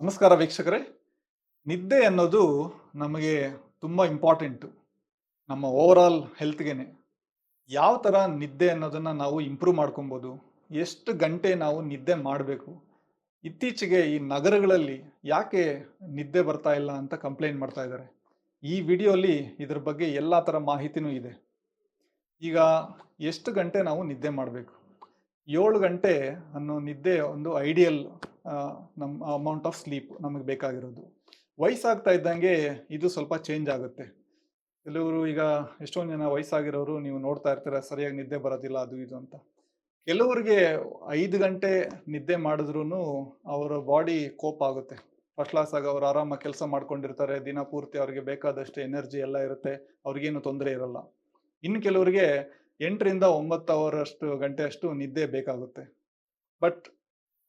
ನಮಸ್ಕಾರ ವೀಕ್ಷಕರೇ. ನಿದ್ದೆ ಅನ್ನೋದು ನಮಗೆ ತುಂಬ ಇಂಪಾರ್ಟೆಂಟು ನಮ್ಮ ಓವರ್ ಆಲ್ ಹೆಲ್ತ್ಗೆನೆ ಯಾವ ಥರ ನಿದ್ದೆ ಅನ್ನೋದನ್ನು ನಾವು ಇಂಪ್ರೂವ್ ಮಾಡ್ಕೊಬೋದು, ಎಷ್ಟು ಗಂಟೆ ನಾವು ನಿದ್ದೆ ಮಾಡಬೇಕು, ಇತ್ತೀಚೆಗೆ ಈ ನಗರಗಳಲ್ಲಿ ಯಾಕೆ ನಿದ್ದೆ ಬರ್ತಾ ಇಲ್ಲ ಅಂತ ಕಂಪ್ಲೇಂಟ್ ಮಾಡ್ತಾ ಇದ್ದಾರೆ. ಈ ವಿಡಿಯೋಲಿ ಇದ್ರ ಬಗ್ಗೆ ಎಲ್ಲ ಥರ ಮಾಹಿತಿನೂ ಇದೆ. ಈಗ ಎಷ್ಟು ಗಂಟೆ ನಾವು ನಿದ್ದೆ ಮಾಡಬೇಕು? ಏಳು ಗಂಟೆ ಅನ್ನೋ ನಿದ್ದೆ ಒಂದು ಐಡಿಯಲ್ ನಮ್ಮ ಅಮೌಂಟ್ ಆಫ್ ಸ್ಲೀಪ್ ನಮಗೆ ಬೇಕಾಗಿರೋದು. ವಯಸ್ಸಾಗ್ತಾ ಇದ್ದಂಗೆ ಇದು ಸ್ವಲ್ಪ ಚೇಂಜ್ ಆಗುತ್ತೆ. ಕೆಲವರು ಈಗ ಎಷ್ಟೊಂದು ಜನ ವಯಸ್ಸಾಗಿರೋರು ನೀವು ನೋಡ್ತಾ ಇರ್ತೀರ, ಸರಿಯಾಗಿ ನಿದ್ದೆ ಬರೋದಿಲ್ಲ, ಅದು ಇದು ಅಂತ. ಕೆಲವರಿಗೆ ಐದು ಗಂಟೆ ನಿದ್ದೆ ಮಾಡಿದ್ರೂ ಅವರ ಬಾಡಿ ಕೋಪ್ ಆಗುತ್ತೆ. ಫಸ್ಟ್ ಕ್ಲಾಸ್ ಆಗಿ ಅವರು ಆರಾಮಾಗಿ ಕೆಲಸ ಮಾಡ್ಕೊಂಡಿರ್ತಾರೆ, ದಿನ ಪೂರ್ತಿ ಅವ್ರಿಗೆ ಬೇಕಾದಷ್ಟು ಎನರ್ಜಿ ಎಲ್ಲ ಇರುತ್ತೆ, ಅವ್ರಿಗೇನು ತೊಂದರೆ ಇರಲ್ಲ. ಇನ್ನು ಕೆಲವರಿಗೆ ಎಂಟರಿಂದ ಒಂಬತ್ತು ಅವರ್ ಅಷ್ಟು ಗಂಟೆ ಅಷ್ಟು ನಿದ್ದೆ ಬೇಕಾಗುತ್ತೆ. ಬಟ್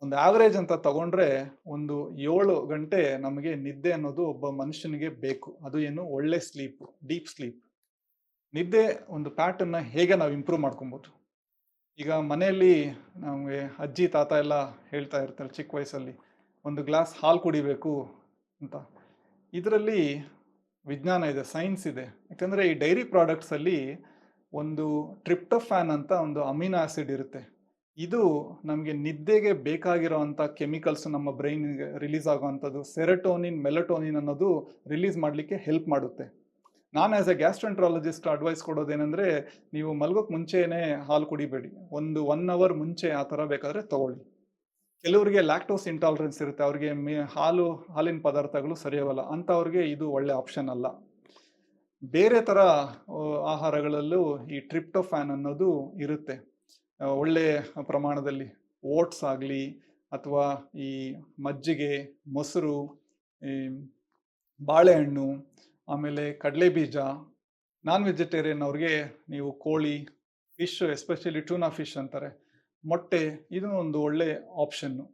ಒಂದು ಆವರೇಜ್ ಅಂತ ತಗೊಂಡ್ರೆ ಒಂದು ಏಳು ಗಂಟೆ ನಮಗೆ ನಿದ್ದೆ ಅನ್ನೋದು ಒಬ್ಬ ಮನುಷ್ಯನಿಗೆ ಬೇಕು. ಅದು ಏನು ಒಳ್ಳೆ ಸ್ಲೀಪ್ ಡೀಪ್ ಸ್ಲೀಪ್ ನಿದ್ದೆ ಒಂದು ಪ್ಯಾಟರ್ನ ಹೇಗೆ ನಾವು ಇಂಪ್ರೂವ್ ಮಾಡ್ಕೊಬೋದು? ಈಗ ಮನೆಯಲ್ಲಿ ನಮಗೆ ಅಜ್ಜಿ, ತಾತ ಎಲ್ಲ ಹೇಳ್ತಾ ಇರ್ತಾರೆ ಚಿಕ್ಕ ವಯಸ್ಸಲ್ಲಿ, ಒಂದು ಗ್ಲಾಸ್ ಹಾಲು ಕುಡಿಬೇಕು ಅಂತ. ಇದರಲ್ಲಿ ವಿಜ್ಞಾನ ಇದೆ ಸೈನ್ಸ್ ಇದೆ. ಯಾಕಂದರೆ ಈ ಡೈರಿ ಪ್ರಾಡಕ್ಟ್ಸಲ್ಲಿ ಒಂದು ಟ್ರಿಪ್ಟೊಫ್ಯಾನ್ ಅಂತ ಒಂದು ಅಮಿನೋ ಆಸಿಡ್ ಇರುತ್ತೆ. ಇದು ನಮಗೆ ನಿದ್ದೆಗೆ ಬೇಕಾಗಿರೋ ಅಂಥ ಕೆಮಿಕಲ್ಸ್ ನಮ್ಮ ಬ್ರೈನಿಗೆ ರಿಲೀಸ್ ಆಗುವಂಥದ್ದು ಸೆರೆಟೋನಿನ್ ಮೆಲಟೋನಿನ್ ಅನ್ನೋದು ರಿಲೀಸ್ ಮಾಡಲಿಕ್ಕೆ ಹೆಲ್ಪ್ ಮಾಡುತ್ತೆ. ನಾನು ಆ್ಯಸ್ ಎ ಗ್ಯಾಸ್ಟ್ರೆಂಟ್ರಾಲಜಿಸ್ಟ್ ಅಡ್ವೈಸ್ ಕೊಡೋದೇನೆಂದರೆ, ನೀವು ಮಲಗೋಕ್ಕೆ ಮುಂಚೆನೇ ಹಾಲು ಕುಡಿಬೇಡಿ. ಒಂದು ಒನ್ ಅವರ್ ಮುಂಚೆ ಆ ಥರ ಬೇಕಾದರೆ ತಗೊಳ್ಳಿ. ಕೆಲವರಿಗೆ ಲ್ಯಾಕ್ಟೋಸ್ ಇಂಟಾಲರೆನ್ಸ್ ಇರುತ್ತೆ. ಅವ್ರಿಗೆ ಮೇ ಹಾಲು, ಹಾಲಿನ ಪದಾರ್ಥಗಳು ಸರಿಯಾಗಲ್ಲ. ಅಂಥವ್ರಿಗೆ ಇದು ಒಳ್ಳೆ ಆಪ್ಷನ್ ಅಲ್ಲ. ಬೇರೆ ಥರ ಆಹಾರಗಳಲ್ಲೂ ಈ ಟ್ರಿಪ್ಟೋಫ್ಯಾನ್ ಅನ್ನೋದು ಇರುತ್ತೆ. ಒಳ್ಳೆ ಪ್ರಮಾಣದಲ್ಲಿ ಓಟ್ಸ್ ಆಗಲಿ ಅಥವಾ ಈ ಮಜ್ಜಿಗೆ, ಮೊಸರು, ಈ ಬಾಳೆಹಣ್ಣು, ಆಮೇಲೆ ಕಡಲೆ ಬೀಜ ನಾನ್ ವೆಜಿಟೇರಿಯನ್ ಅವ್ರಿಗೆ ನೀವು ಕೋಳಿ ಫಿಶ್ ಎಸ್ಪೆಷಲಿ ಟ್ಯೂನಾ ಫಿಶ್ ಅಂತಾರೆ, ಮೊಟ್ಟೆ ಇದು ಒಂದು ಒಳ್ಳೆ ಆಪ್ಷನ್ನು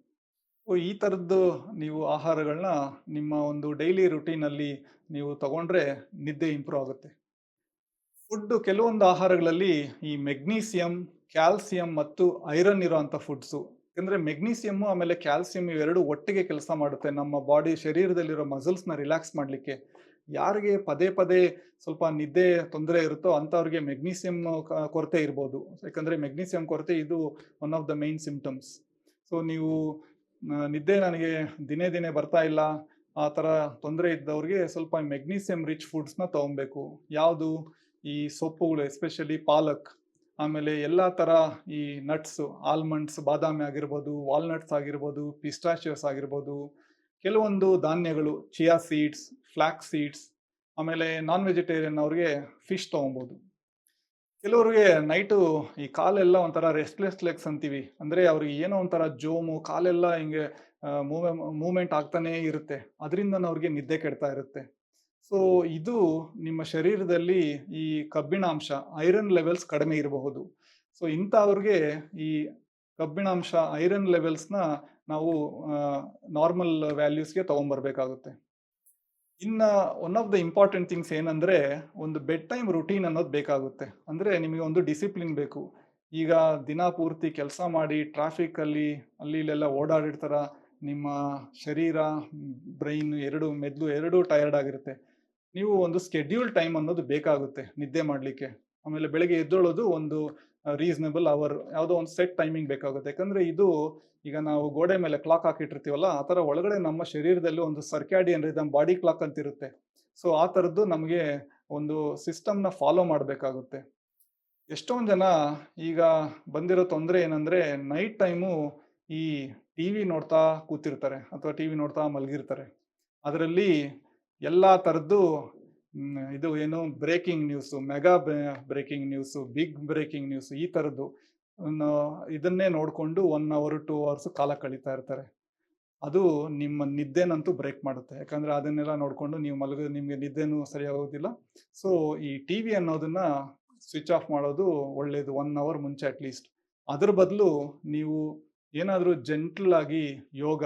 ಈ ಥರದ್ದು ನೀವು ಆಹಾರಗಳನ್ನ ನಿಮ್ಮ ಒಂದು ಡೈಲಿ ರುಟೀನಲ್ಲಿ ನೀವು ತಗೊಂಡ್ರೆ ನಿದ್ದೆ ಇಂಪ್ರೂವ್ ಆಗುತ್ತೆ. ಫುಡ್ ಕೆಲವೊಂದು ಆಹಾರಗಳಲ್ಲಿ ಈ ಮೆಗ್ನೀಸಿಯಂ ಕ್ಯಾಲ್ಸಿಯಂ ಮತ್ತು ಐರನ್ ಇರೋವಂಥ ಫುಡ್ಸು ಯಾಕಂದರೆ ಮೆಗ್ನೀಸಿಯಮ್ಮು ಆಮೇಲೆ ಕ್ಯಾಲ್ಸಿಯಂ ಇವೆರಡು ಒಟ್ಟಿಗೆ ಕೆಲಸ ಮಾಡುತ್ತೆ. ನಮ್ಮ ಬಾಡಿ ಶರೀರದಲ್ಲಿರೋ ಮಸಲ್ಸ್ನ ರಿಲ್ಯಾಕ್ಸ್ ಮಾಡಲಿಕ್ಕೆ. ಯಾರಿಗೆ ಪದೇ ಪದೇ ಸ್ವಲ್ಪ ನಿದ್ದೆ ತೊಂದರೆ ಇರುತ್ತೋ ಅಂಥವ್ರಿಗೆ ಮೆಗ್ನೀಸಿಯಂ ಕೊರತೆ ಇರ್ಬೋದು. ಯಾಕಂದರೆ ಮೆಗ್ನೀಸಿಯಂ ಕೊರತೆ ಇದು one of the main symptoms so ನೀವು ನಿದ್ದೆ ನನಗೆ ದಿನೇ ದಿನೇ ಬರ್ತಾ ಇಲ್ಲ. ಆ ಥರ ತೊಂದರೆ ಇದ್ದವ್ರಿಗೆ ಸ್ವಲ್ಪ ಮೆಗ್ನೀಸಿಯಂ ರಿಚ್ ಫುಡ್ಸ್ನ ತಗೊಬೇಕು. ಯಾವುದು? ಈ ಸೊಪ್ಪುಗಳು, ಎಸ್ಪೆಷಲಿ ಪಾಲಕ್. ಆಮೇಲೆ ಎಲ್ಲ ಥರ ಈ ನಟ್ಸು ಆಲ್ಮಂಡ್ಸ್ ಬಾದಾಮಿ ಆಗಿರ್ಬೋದು ವಾಲ್ನಟ್ಸ್ ಆಗಿರ್ಬೋದು ಪಿಸ್ಟಾಚಿಯಸ್ ಆಗಿರ್ಬೋದು, ಕೆಲವೊಂದು ಧಾನ್ಯಗಳು ಚಿಯಾ ಸೀಡ್ಸ್ ಫ್ಲ್ಯಾಕ್ಸ್ ಸೀಡ್ಸ್ ಆಮೇಲೆ ನಾನ್ ವೆಜಿಟೇರಿಯನ್ ಅವ್ರಿಗೆ ಫಿಶ್ ತೊಗೊಬೋದು. ಕೆಲವ್ರಿಗೆ ನೈಟು ಈ ಕಾಲೆಲ್ಲ ಒಂಥರ ರೆಸ್ಟ್ಲೆಸ್ ಲೆಗ್ಸ್ ಅಂತೀವಿ. ಅಂದರೆ ಅವ್ರಿಗೆ ಏನೋ ಒಂಥರ ಜೋಮು, ಕಾಲೆಲ್ಲ ಹಿಂಗೆ ಮೂವೆ ಮೂಮೆಂಟ್ ಆಗ್ತಾನೇ ಇರುತ್ತೆ. ಅದರಿಂದ ಅವ್ರಿಗೆ ನಿದ್ದೆ ಕೆಡ್ತಾ ಇರುತ್ತೆ. ಸೊ ಇದು ನಿಮ್ಮ ಶರೀರದಲ್ಲಿ ಈ ಕಬ್ಬಿಣಾಂಶ ಐರನ್ ಲೆವೆಲ್ಸ್ ಕಡಿಮೆ ಇರಬಹುದು. ಸೊ ಇಂಥವ್ರಿಗೆ ಈ ಕಬ್ಬಿಣಾಂಶ ಐರನ್ ಲೆವೆಲ್ಸ್ನ ನಾವು ನಾರ್ಮಲ್ ವ್ಯಾಲ್ಯೂಸ್ಗೆ ತೊಗೊಂಬರ್ಬೇಕಾಗುತ್ತೆ. ಇನ್ನು one of the important things ಏನಂದರೆ ಒಂದು ಬೆಡ್ ಟೈಮ್ ರುಟೀನ್ ಅನ್ನೋದು ಬೇಕಾಗುತ್ತೆ. ಅಂದರೆ ನಿಮಗೆ ಒಂದು ಡಿಸಿಪ್ಲಿನ್ ಬೇಕು. ಈಗ ದಿನ ಪೂರ್ತಿ ಕೆಲಸ ಮಾಡಿ ಟ್ರಾಫಿಕಲ್ಲಿ ಅಲ್ಲಿ ಇಲ್ಲೆಲ್ಲ ಓಡಾಡಿರ್ತಾರ ನಿಮ್ಮ ಶರೀರ, ಬ್ರೈನ್ ಎರಡು ಮೆದ್ಲು ಎರಡೂ ಟಯರ್ಡ್ ಆಗಿರುತ್ತೆ. ನೀವು ಒಂದು ಸ್ಕೆಡ್ಯೂಲ್ ಟೈಮ್ ಅನ್ನೋದು ಬೇಕಾಗುತ್ತೆ ನಿದ್ದೆ ಮಾಡಲಿಕ್ಕೆ. ಆಮೇಲೆ ಬೆಳಗ್ಗೆ ಎದ್ದೇಳೋದು ಒಂದು ರೀಸನಬಲ್ ಅವರ್ ಯಾವುದೋ ಒಂದು ಸೆಟ್ ಟೈಮಿಂಗ್ ಬೇಕಾಗುತ್ತೆ. ಯಾಕಂದರೆ ಇದು ಈಗ ನಾವು ಗೋಡೆ ಮೇಲೆ ಕ್ಲಾಕ್ ಹಾಕಿಟ್ಟಿರ್ತೀವಲ್ಲ, ಆ ಥರ ಒಳಗಡೆ ನಮ್ಮ ಶರೀರದಲ್ಲಿ ಒಂದು ಸರ್ಕ್ಯಾಡಿಯನ್ ರಿದಮ್ ಬಾಡಿ ಕ್ಲಾಕ್ ಅಂತ ಇರುತ್ತೆ. ಸೊ ಆ ಥರದ್ದು ನಮಗೆ ಒಂದು ಸಿಸ್ಟಮ್ನ ಫಾಲೋ ಮಾಡಬೇಕಾಗುತ್ತೆ. ಎಷ್ಟೊಂದು ಜನ ಈಗ ಬಂದಿರೋ ತೊಂದರೆ ಏನಂದರೆ ನೈಟ್ ಟೈಮು ಈ ಟಿ ವಿ ನೋಡ್ತಾ ಕೂತಿರ್ತಾರೆ ಅಥವಾ ಟಿ ವಿ ನೋಡ್ತಾ ಮಲಗಿರ್ತಾರೆ. ಅದರಲ್ಲಿ ಎಲ್ಲ ಥರದ್ದು ಇದು ಏನು breaking news mega breaking news big breaking news ಈ ಥರದ್ದು ಇದನ್ನೇ ನೋಡಿಕೊಂಡು ಒನ್ ಅವರ್ ಟೂ ಅವರ್ಸ್ ಕಾಲ ಕಳೀತಾ ಇರ್ತಾರೆ. ಅದು ನಿಮ್ಮ ನಿದ್ದೆನಂತೂ ಬ್ರೇಕ್ ಮಾಡುತ್ತೆ. ಯಾಕಂದರೆ ಅದನ್ನೆಲ್ಲ ನೋಡಿಕೊಂಡು ನೀವು ಮಲಗ, ನಿಮಗೆ ನಿದ್ದೆನೂ ಸರಿಯಾಗೋದಿಲ್ಲ. ಸೊ ಈ ಟಿ ವಿ ಅನ್ನೋದನ್ನು ಸ್ವಿಚ್ ಆಫ್ ಮಾಡೋದು ಒಳ್ಳೆಯದು ಒನ್ ಅವರ್ ಮುಂಚೆ ಅಟ್ಲೀಸ್ಟ್ ಅದ್ರ ಬದಲು ನೀವು ಏನಾದರೂ ಜೆಂಟ್ಲ್ ಆಗಿ ಯೋಗ,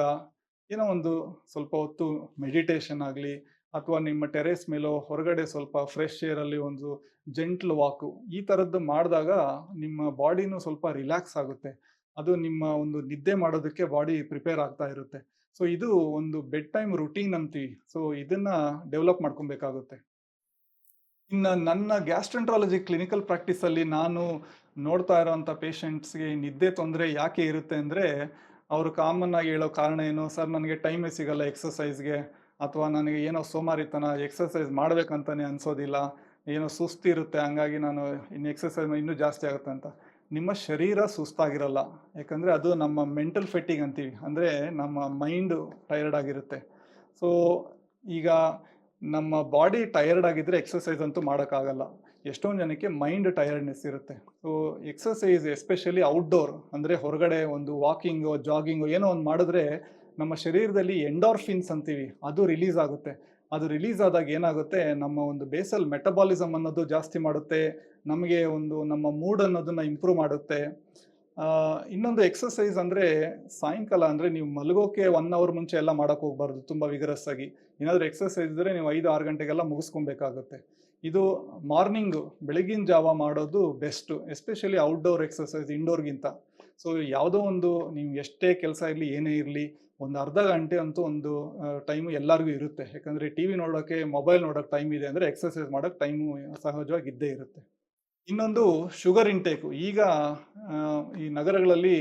ಏನೋ ಒಂದು ಸ್ವಲ್ಪ ಹೊತ್ತು ಮೆಡಿಟೇಷನ್ ಆಗಲಿ ಅಥವಾ ನಿಮ್ಮ ಟೆರೇಸ್ ಮೇಲೋ ಹೊರಗಡೆ ಸ್ವಲ್ಪ ಫ್ರೆಶ್ ಏರಲ್ಲಿ ಒಂದು ಜೆಂಟ್ಲ್ ವಾಕು ಈ ಥರದ್ದು ಮಾಡಿದಾಗ ನಿಮ್ಮ ಬಾಡಿನೂ ಸ್ವಲ್ಪ ರಿಲ್ಯಾಕ್ಸ್ ಆಗುತ್ತೆ. ಅದು ನಿಮ್ಮ ಒಂದು ನಿದ್ದೆ ಮಾಡೋದಕ್ಕೆ ಬಾಡಿ ಪ್ರಿಪೇರ್ ಆಗ್ತಾ ಇರುತ್ತೆ. ಸೊ, ಇದು ಒಂದು ಬೆಡ್ ಟೈಮ್ ರುಟೀನ್ ಅಂತೀವಿ. ಸೊ, ಇದನ್ನ ಡೆವಲಪ್ ಮಾಡ್ಕೊಬೇಕಾಗುತ್ತೆ. ಇನ್ನು ನನ್ನ ಗ್ಯಾಸ್ಟ್ರೆಂಟ್ರಾಲಜಿ ಕ್ಲಿನಿಕಲ್ ಪ್ರಾಕ್ಟೀಸಲ್ಲಿ ನಾನು ನೋಡ್ತಾ ಇರೋವಂಥ ಪೇಷಂಟ್ಸ್ಗೆ ನಿದ್ದೆ ತೊಂದರೆ ಯಾಕೆ ಇರುತ್ತೆ ಅಂದರೆ ಅವರು ಕಾಮನ್ ಆಗಿ ಹೇಳೋ ಕಾರಣ ಏನು? ಸರ್, ನನಗೆ ಟೈಮೇ ಸಿಗಲ್ಲ ಎಕ್ಸಸೈಸ್ಗೆ ಅಥವಾ ನನಗೆ ಏನೋ ಸೋಮಾರಿತನ ಎಕ್ಸಸೈಸ್ ಮಾಡಬೇಕಂತಾನೆ ಅನಿಸೋದಿಲ್ಲ, ಏನೋ ಸುಸ್ತಿರುತ್ತೆ ಹಂಗಾಗಿ ನಾನು ಇನ್ನು ಎಕ್ಸಸೈಸ್ ಇನ್ನೂ ಜಾಸ್ತಿ ಆಗುತ್ತೆ ಅಂತ. ನಿಮ್ಮ ಶರೀರ ಸುಸ್ತಾಗಿರಲ್ಲ, ಯಾಕಂದರೆ ಅದು ನಮ್ಮ ಮೆಂಟಲ್ ಫೆಟ್ಟಿಗ್ ಅಂತೀವಿ, ಅಂದರೆ ನಮ್ಮ ಮೈಂಡು ಟೈರ್ಡ್ ಆಗಿರುತ್ತೆ. ಸೊ, ಈಗ ನಮ್ಮ ಬಾಡಿ ಟಯರ್ಡ್ ಆಗಿದ್ರೆ ಎಕ್ಸಸೈಸ್ ಅಂತೂ ಮಾಡೋಕ್ಕಾಗಲ್ಲ. ಎಷ್ಟೊಂದು ಜನಕ್ಕೆ ಮೈಂಡ್ ಟಯರ್ಡ್ನೆಸ್ ಇರುತ್ತೆ. ಸೊ ಎಕ್ಸಸೈಸ್ ಎಸ್ಪೆಷಲಿ ಔಟ್ಡೋರ್ ಅಂದರೆ ಹೊರಗಡೆ ಒಂದು ವಾಕಿಂಗು ಜಾಗಿಂಗು ಏನೋ ಒಂದು ಮಾಡಿದ್ರೆ ನಮ್ಮ ಶರೀರದಲ್ಲಿ ಎಂಡಾರ್ಫಿನ್ಸ್ ಅಂತೀವಿ, ಅದು ರಿಲೀಸ್ ಆಗುತ್ತೆ. ಅದು ರಿಲೀಸ್ ಆದಾಗ ಏನಾಗುತ್ತೆ, ನಮ್ಮ ಒಂದು ಬೇಸಲ್ ಮೆಟಬಾಲಿಸಮ್ ಅನ್ನೋದು ಜಾಸ್ತಿ ಮಾಡುತ್ತೆ, ನಮಗೆ ಒಂದು ನಮ್ಮ ಮೂಡ್ ಅನ್ನೋದನ್ನ ಇಂಪ್ರೂವ್ ಮಾಡುತ್ತೆ. ಇನ್ನೊಂದು ಎಕ್ಸಸೈಸ್ ಅಂದರೆ ಸಾಯಂಕಾಲ ಅಂದರೆ ನೀವು ಮಲಗೋಕೆ ಒನ್ ಅವರ್ ಮುಂಚೆ ಎಲ್ಲ ಮಾಡೋಕೆ ಹೋಗ್ಬಾರ್ದು, ತುಂಬ ವಿಗರಸ್ ಆಗಿ. ಏನಾದರೂ ಎಕ್ಸಸೈಸ್ ಇದ್ದರೆ ನೀವು ಐದು, ಆರು ಗಂಟೆಗೆಲ್ಲ ಮುಗಿಸ್ಕೊಬೇಕಾಗುತ್ತೆ. ಇದು ಮಾರ್ನಿಂಗು ಬೆಳಗಿನ ಜಾವ ಮಾಡೋದು ಬೆಸ್ಟು ಎಸ್ಪೆಷಲಿ ಔಟ್ಡೋರ್ ಎಕ್ಸಸೈಸ್ ಇಂಡೋರ್ಗಿಂತ ಸೊ ಯಾವುದೋ ಒಂದು ನೀವು ಎಷ್ಟೇ ಕೆಲಸ ಇರಲಿ, ಏನೇ ಇರಲಿ, ಒಂದು ಅರ್ಧ ಗಂಟೆ ಅಂತೂ ಒಂದು ಟೈಮು ಎಲ್ಲರಿಗೂ ಇರುತ್ತೆ. ಯಾಕಂದರೆ ಟಿ ವಿ ನೋಡೋಕ್ಕೆ ಮೊಬೈಲ್ ನೋಡೋಕ್ಕೆ ಟೈಮ್ ಇದೆ ಅಂದರೆ ಎಕ್ಸಸೈಸ್ ಮಾಡೋಕ್ಕೆ ಟೈಮು ಸಹಜವಾಗಿ ಇದ್ದೇ ಇರುತ್ತೆ. ಇನ್ನೊಂದು ಶುಗರ್ ಇಂಟೇಕು ಈಗ ಈ ನಗರಗಳಲ್ಲಿ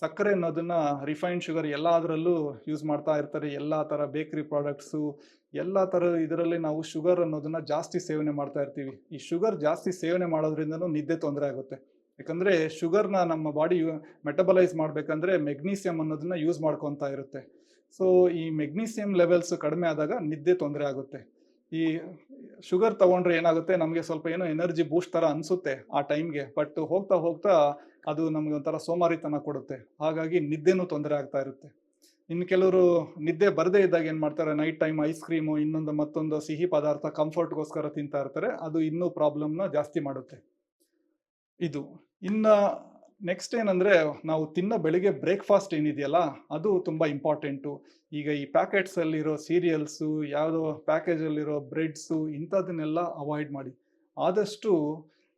ಸಕ್ಕರೆ ಅನ್ನೋದನ್ನ ರಿಫೈನ್ಡ್ ಶುಗರ್ ಎಲ್ಲದರಲ್ಲೂ ಯೂಸ್ ಮಾಡ್ತಾ ಇರ್ತಾರೆ. ಎಲ್ಲ ಥರ ಬೇಕರಿ ಪ್ರಾಡಕ್ಟ್ಸು ಎಲ್ಲ ಥರ ಇದರಲ್ಲಿ ನಾವು ಶುಗರ್ ಅನ್ನೋದನ್ನ ಜಾಸ್ತಿ ಸೇವನೆ ಮಾಡ್ತಾ ಇರ್ತೀವಿ. ಈ ಶುಗರ್ ಜಾಸ್ತಿ ಸೇವನೆ ಮಾಡೋದ್ರಿಂದನೂ ನಿದ್ದೆ ತೊಂದರೆ ಆಗುತ್ತೆ. ಯಾಕಂದರೆ ಶುಗರ್ನ ನಮ್ಮ ಬಾಡಿ ಮೆಟಬಲೈಸ್ ಮಾಡಬೇಕಂದ್ರೆ ಮೆಗ್ನೀಸಿಯಂ ಅನ್ನೋದನ್ನ ಯೂಸ್ ಮಾಡ್ಕೊತಾ ಇರುತ್ತೆ. ಸೊ ಈ ಮೆಗ್ನೀಸಿಯಂ ಲೆವೆಲ್ಸ್ ಕಡಿಮೆ ಆದಾಗ ನಿದ್ದೆ ತೊಂದರೆ ಆಗುತ್ತೆ. ಈ ಶುಗರ್ ತಗೊಂಡ್ರೆ ಏನಾಗುತ್ತೆ? ನಮಗೆ ಸ್ವಲ್ಪ ಏನೋ ಎನರ್ಜಿ ಬೂಸ್ಟ್ ಥರ ಅನಿಸುತ್ತೆ ಆ ಟೈಮ್ಗೆ ಬಟ್ ಹೋಗ್ತಾ ಹೋಗ್ತಾ ಅದು ನಮಗೆ ಒಂಥರ ಸೋಮಾರಿತನ ಕೊಡುತ್ತೆ. ಹಾಗಾಗಿ ನಿದ್ದೆನೂ ತೊಂದರೆ ಆಗ್ತಾ ಇರುತ್ತೆ. ಇನ್ನು ಕೆಲವರು ನಿದ್ದೆ ಬರದೇ ಇದ್ದಾಗ ಏನು ಮಾಡ್ತಾರೆ? ನೈಟ್ ಟೈಮ್ ಐಸ್ ಕ್ರೀಮು ಇನ್ನೊಂದು ಮತ್ತೊಂದು ಸಿಹಿ ಪದಾರ್ಥ ಕಂಫರ್ಟ್ಗೋಸ್ಕರ ತಿಂತಾ ಇರ್ತಾರೆ. ಅದು ಇನ್ನೂ ಪ್ರಾಬ್ಲಮ್ನ ಜಾಸ್ತಿ ಮಾಡುತ್ತೆ. ಇದು. ಇನ್ನು ನೆಕ್ಸ್ಟ್ ಏನಂದ್ರೆ, ನಾವು ತಿನ್ನೋ ಬೆಳಿಗ್ಗೆ ಬ್ರೇಕ್ಫಾಸ್ಟ್ ಏನಿದೆಯಲ್ಲ, ಅದು ತುಂಬಾ ಇಂಪಾರ್ಟೆಂಟು ಈಗ ಈ ಪ್ಯಾಕೆಟ್ಸ್ ಪ್ಯಾಕೆಟ್ಸಲ್ಲಿರೋ ಸೀರಿಯಲ್ಸು ಯಾವುದೋ ಪ್ಯಾಕೇಜಲ್ಲಿರೋ ಬ್ರೆಡ್ಸು ಇಂಥದನ್ನೆಲ್ಲ ಅವಾಯ್ಡ್ ಮಾಡಿ. ಆದಷ್ಟು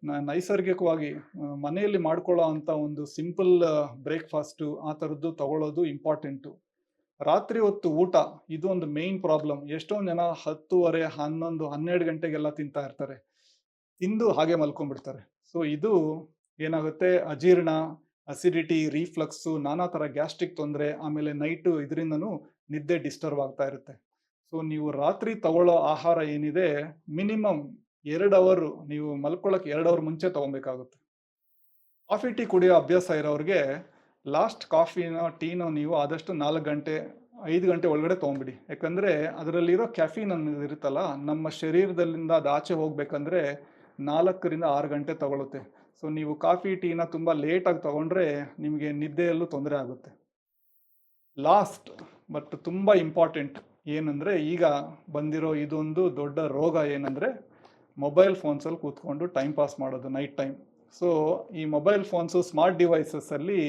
ನೈಸರ್ಗಿಕವಾಗಿ ಮನೆಯಲ್ಲಿ ಮಾಡ್ಕೊಳ್ಳೋ ಅಂತ ಒಂದು ಸಿಂಪಲ್ ಬ್ರೇಕ್ಫಾಸ್ಟು ಆ ಥರದ್ದು ತಗೊಳ್ಳೋದು ಇಂಪಾರ್ಟೆಂಟು ರಾತ್ರಿ ಹೊತ್ತು ಊಟ, ಇದು ಒಂದು ಮೇಯ್ನ್ ಪ್ರಾಬ್ಲಮ್ ಎಷ್ಟೊಂದು ಜನ ಹತ್ತುವರೆ, ಹನ್ನೊಂದು, ಹನ್ನೆರಡು ಗಂಟೆಗೆಲ್ಲ ತಿಂತಾ ಇರ್ತಾರೆ. ತಿಂದು ಹಾಗೆ ಮಲ್ಕೊಂಡ್ಬಿಡ್ತಾರೆ. ಸೊ ಇದು ಏನಾಗುತ್ತೆ? ಅಜೀರ್ಣ ಅಸಿಡಿಟಿ ರೀಫ್ಲಕ್ಸು ನಾನಾ ಥರ ಗ್ಯಾಸ್ಟ್ರಿಕ್ ತೊಂದರೆ, ಆಮೇಲೆ ನೈಟು ಇದರಿಂದನೂ ನಿದ್ದೆ ಡಿಸ್ಟರ್ಬ್ ಆಗ್ತಾ ಇರುತ್ತೆ. ಸೊ ನೀವು ರಾತ್ರಿ ತಗೊಳ್ಳೋ ಆಹಾರ ಏನಿದೆ ಮಿನಿಮಮ್ ಎರಡು ಅವರು ನೀವು ಮಲ್ಕೊಳ್ಳೋಕೆ ಎರಡು ಅವರ್ ಮುಂಚೆ ತಗೊಬೇಕಾಗುತ್ತೆ. ಕಾಫಿ ಟೀ ಕುಡಿಯೋ ಅಭ್ಯಾಸ ಇರೋರಿಗೆ ಲಾಸ್ಟ್ ಕಾಫಿನೋ ಟೀನೋ ನೀವು ಆದಷ್ಟು ನಾಲ್ಕು ಗಂಟೆ, ಐದು ಗಂಟೆ ಒಳಗಡೆ ತೊಗೊಂಬಿಡಿ. ಯಾಕಂದರೆ ಅದರಲ್ಲಿರೋ ಕ್ಯಾಫಿನ್ ಅನ್ನೋದು ಇರುತ್ತಲ್ಲ, ನಮ್ಮ ಶರೀರದಲ್ಲಿಂದ ಅದು ಆಚೆ ಹೋಗ್ಬೇಕಂದ್ರೆ ನಾಲ್ಕರಿಂದ ಆರು ಗಂಟೆ ತಗೊಳುತ್ತೆ. ಸೊ ನೀವು ಕಾಫಿ, ಟೀನ ತುಂಬ ಲೇಟಾಗಿ ತಗೊಂಡ್ರೆ ನಿಮಗೆ ನಿದ್ದೆಯಲ್ಲೂ ತೊಂದರೆ ಆಗುತ್ತೆ. ಲಾಸ್ಟ್ ಬಟ್ ತುಂಬ ಇಂಪಾರ್ಟೆಂಟ್ ಏನಂದರೆ ಈಗ ಬಂದಿರೋ ಇದೊಂದು ದೊಡ್ಡ ರೋಗ ಏನಂದರೆ ಮೊಬೈಲ್ ಫೋನ್ಸಲ್ಲಿ ಕೂತ್ಕೊಂಡು ಟೈಮ್ ಪಾಸ್ ಮಾಡೋದು ನೈಟ್ ಟೈಮ್ ಸೊ ಈ ಮೊಬೈಲ್ ಫೋನ್ಸು ಸ್ಮಾರ್ಟ್ ಡಿವೈಸಸ್ಸಲ್ಲಿ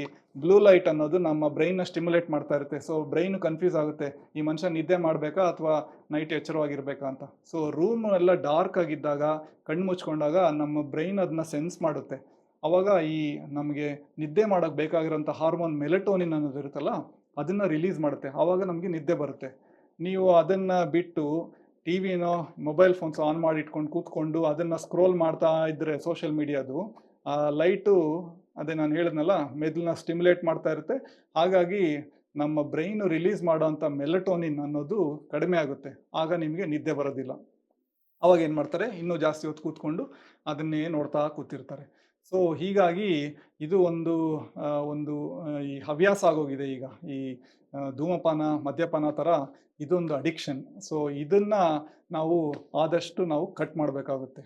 ಬ್ಲೂ ಲೈಟ್ ಅನ್ನೋದು ನಮ್ಮ ಬ್ರೈನ್ನ ಸ್ಟಿಮ್ಯುಲೇಟ್ ಮಾಡ್ತಾ ಇರುತ್ತೆ. ಸೊ ಬ್ರೈನ್ ಕನ್ಫ್ಯೂಸ್ ಆಗುತ್ತೆ. ಈ ಮನುಷ್ಯ ನಿದ್ದೆ ಮಾಡಬೇಕಾ ಅಥವಾ ನೈಟ್ ಎಚ್ಚರವಾಗಿರ್ಬೇಕಾ ಅಂತ? ಸೊ ರೂಮ್ ಎಲ್ಲ ಡಾರ್ಕ್ ಆಗಿದ್ದಾಗ, ಕಣ್ಣು ಮುಚ್ಕೊಂಡಾಗ ನಮ್ಮ ಬ್ರೈನ್ ಅದನ್ನ ಸೆನ್ಸ್ ಮಾಡುತ್ತೆ. ಅವಾಗ ಈ ನಮಗೆ ನಿದ್ದೆ ಮಾಡೋಕ್ಕೆ ಬೇಕಾಗಿರೋಂಥ ಹಾರ್ಮೋನ್ ಮೆಲೆಟೋನಿನ್ ಅನ್ನೋದು ಇರುತ್ತಲ್ಲ, ಅದನ್ನು ರಿಲೀಸ್ ಮಾಡುತ್ತೆ. ಆವಾಗ ನಮಗೆ ನಿದ್ದೆ ಬರುತ್ತೆ. ನೀವು ಅದನ್ನು ಬಿಟ್ಟು ಟಿ ವಿನೋ ಮೊಬೈಲ್ ಫೋನ್ಸ್ ಆನ್ ಮಾಡಿ ಇಟ್ಕೊಂಡು ಕೂತ್ಕೊಂಡು ಅದನ್ನು ಸ್ಕ್ರೋಲ್ ಮಾಡ್ತಾ ಇದ್ದರೆ ಸೋಷಿಯಲ್ ಮೀಡಿಯಾದು ಆ ಲೈಟು, ಅದೇ ನಾನು ಹೇಳಿದ್ನಲ್ಲ, ಮೆದುಳನ್ನ ಸ್ಟಿಮ್ಯುಲೇಟ್ ಮಾಡ್ತಾ ಇರುತ್ತೆ. ಹಾಗಾಗಿ ನಮ್ಮ ಬ್ರೈನು ರಿಲೀಸ್ ಮಾಡೋವಂಥ ಮೆಲಟೋನಿನ್ ಅನ್ನೋದು ಕಡಿಮೆ ಆಗುತ್ತೆ. ಆಗ ನಿಮಗೆ ನಿದ್ದೆ ಬರೋದಿಲ್ಲ. ಅವಾಗ ಏನು ಮಾಡ್ತಾರೆ? ಇನ್ನೂ ಜಾಸ್ತಿ ಹೊತ್ತು ಕೂತ್ಕೊಂಡು ಅದನ್ನೇ ನೋಡ್ತಾ ಕೂತಿರ್ತಾರೆ. ಸೊ ಹೀಗಾಗಿ ಇದು ಒಂದು ಒಂದು ಈ ಹವ್ಯಾಸ ಆಗೋಗಿದೆ ಈಗ. ಈ ಧೂಮಪಾನ, ಮದ್ಯಪಾನ ಥರ ಇದೊಂದು ಅಡಿಕ್ಷನ್ ಸೊ ಇದನ್ನು ನಾವು ಆದಷ್ಟು ನಾವು ಕಟ್ ಮಾಡಬೇಕಾಗುತ್ತೆ.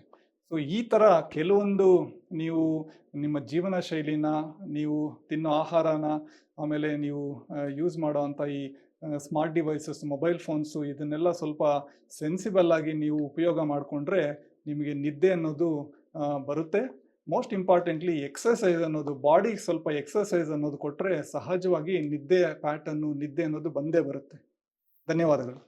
ಸೊ ಈ ಥರ ಕೆಲವೊಂದು ನೀವು ನಿಮ್ಮ ಜೀವನ ಶೈಲಿನ, ನೀವು ತಿನ್ನೋ ಆಹಾರನ, ಆಮೇಲೆ ನೀವು ಯೂಸ್ ಮಾಡೋ ಅಂಥ ಈ ಸ್ಮಾರ್ಟ್ ಡಿವೈಸಸ್ ಮೊಬೈಲ್ ಫೋನ್ಸು ಇದನ್ನೆಲ್ಲ ಸ್ವಲ್ಪ ಸೆನ್ಸಿಬಲ್ ಆಗಿ ನೀವು ಉಪಯೋಗ ಮಾಡಿಕೊಂಡ್ರೆ ನಿಮಗೆ ನಿದ್ದೆ ಅನ್ನೋದು ಬರುತ್ತೆ. ಮೋಸ್ಟ್ ಇಂಪಾರ್ಟೆಂಟ್ಲಿ ಎಕ್ಸಸೈಸ್ ಅನ್ನೋದು ಬಾಡಿಗೆ ಸ್ವಲ್ಪ ಎಕ್ಸಸೈಸ್ ಅನ್ನೋದು ಕೊಟ್ಟರೆ ಸಹಜವಾಗಿ ನಿದ್ದೆ ಪ್ಯಾಟರ್ನು ನಿದ್ದೆ ಅನ್ನೋದು ಬಂದೇ ಬರುತ್ತೆ. ಧನ್ಯವಾದಗಳು.